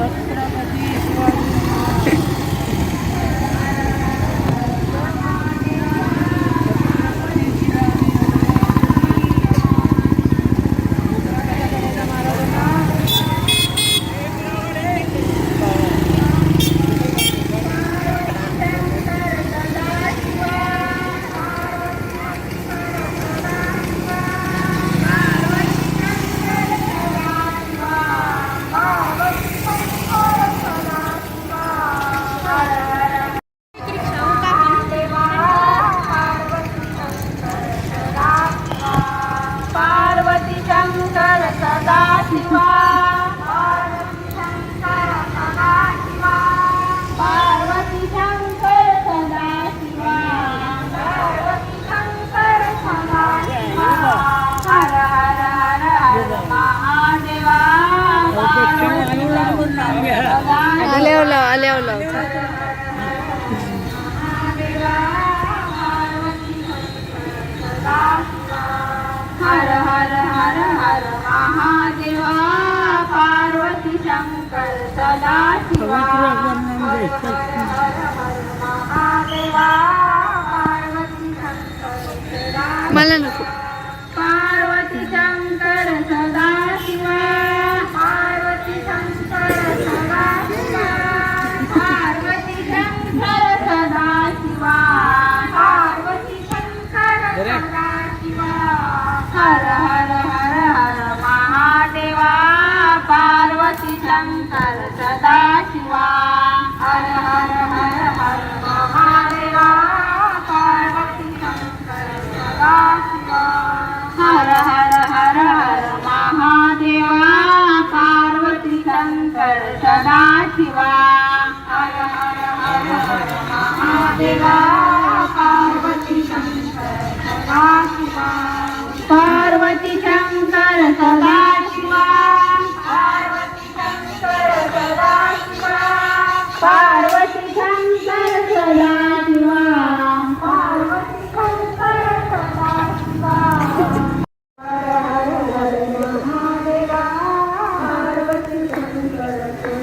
Bye. Thank you. మళ్ళీ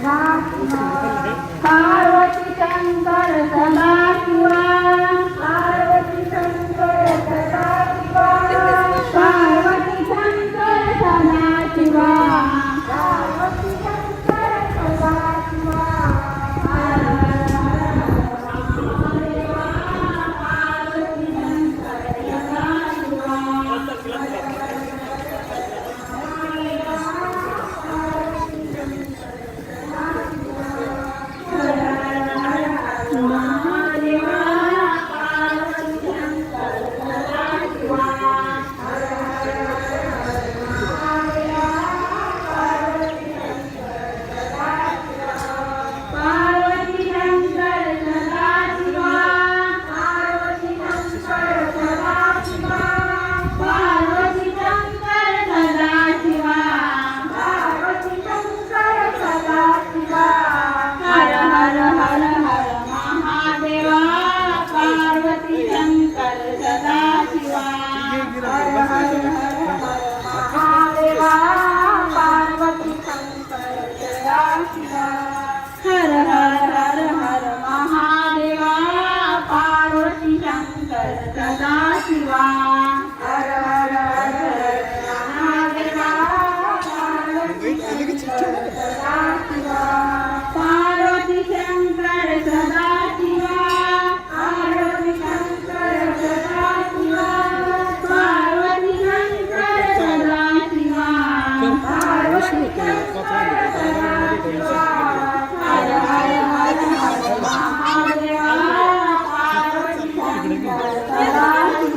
รัก Thank you.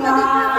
Wow.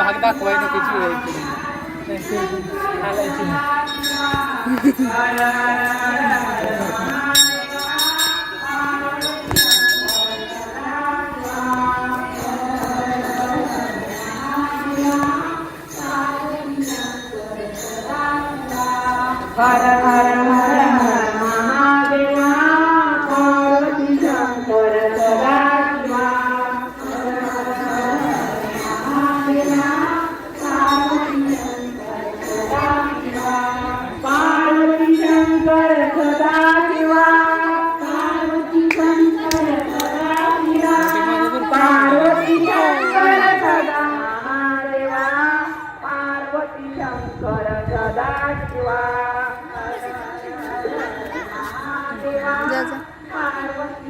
भाग दाखवायला त्याची Thank you. जा जा.